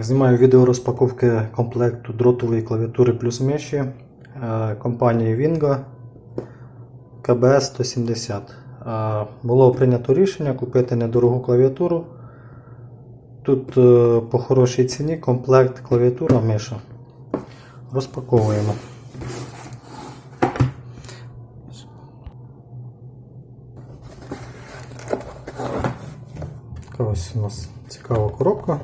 Знімаю відео розпаковки комплекту дротової клавіатури плюс миші е, компанії Wingo КБС 170. Е, Було прийнято рішення купити недорогу клавіатуру. Тут е, по хорошій ціні комплект клавіатура миша. Розпаковуємо. Ось у нас цікава коробка.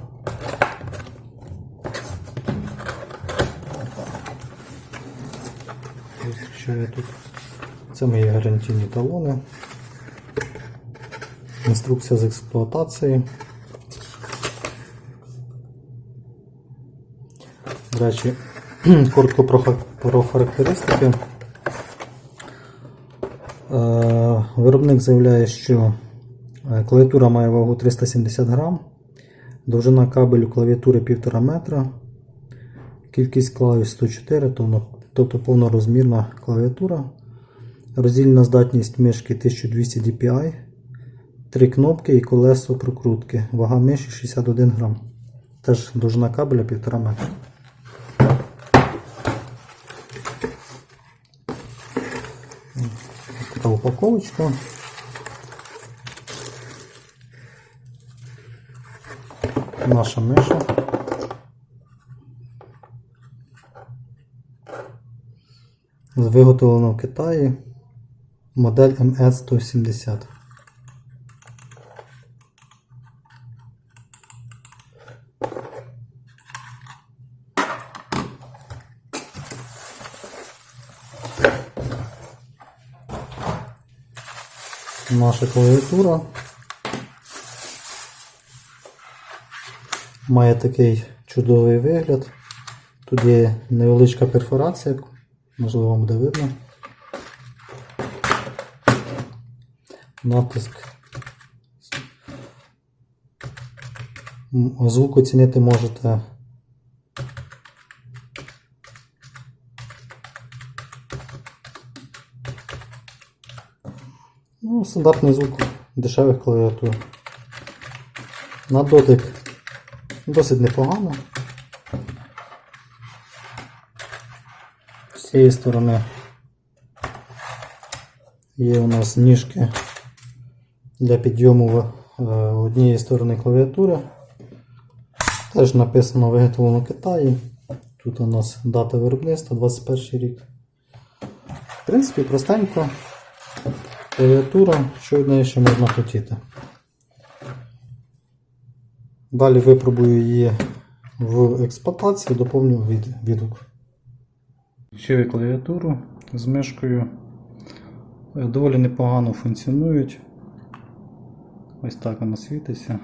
Ось Що я тут? Це мої гарантійні талони. Інструкція з експлуатації. До речі, коротко про, характеристики. Е, Виробник заявляє, що е, клавіатура має вагу 370 грам, довжина кабелю клавіатури 1,5 метра, кількість клавіш 104, тобто- тобто повнорозмірна клавіатура, роздільна здатність мишки 1200 dpi, три кнопки і колесо прокрутки, вага миші 61 грам. Теж довжина кабеля 1,5 метра. Така упаковочка. Наша миша. Виготовлена в Китаї. Модель MS170. Наша клавіатура має такий чудовий вигляд. Тут є невеличка перфорація, можливо вам буде видно. Натиск. Звук оцінити можете. Ну, стандартний звук дешевих клавіатур. На дотик досить непогано. З цієї сторони є у нас ніжки для підйому е, однієї сторони клавіатури. Теж написано виготовлено Китаї. Тут у нас дата виробництва 21 рік. В принципі, простенько. Клавіатура, що від неї ще можна хотіти. Далі випробую її в експлуатації, доповню від, відгук. Я клавіатуру з мишкою. Е, Доволі непогано функціонують. Ось так вона світиться.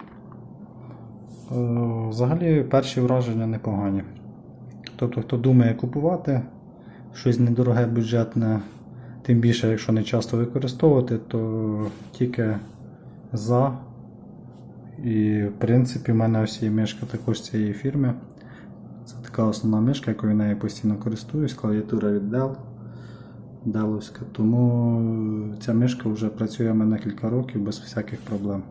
Е, Взагалі перші враження непогані. Тобто, хто думає купувати щось недороге бюджетне, тим більше, якщо не часто використовувати, то тільки за. І в принципі в мене ось є мишка також цієї фірми. Це така основна мишка, якою нею постійно користуюсь, клавіатура від Dell. Деловська. Тому ця мишка вже працює в мене кілька років без всяких проблем.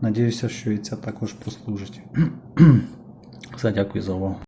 Надіюся, що і ця також послужить. Все, дякую за увагу.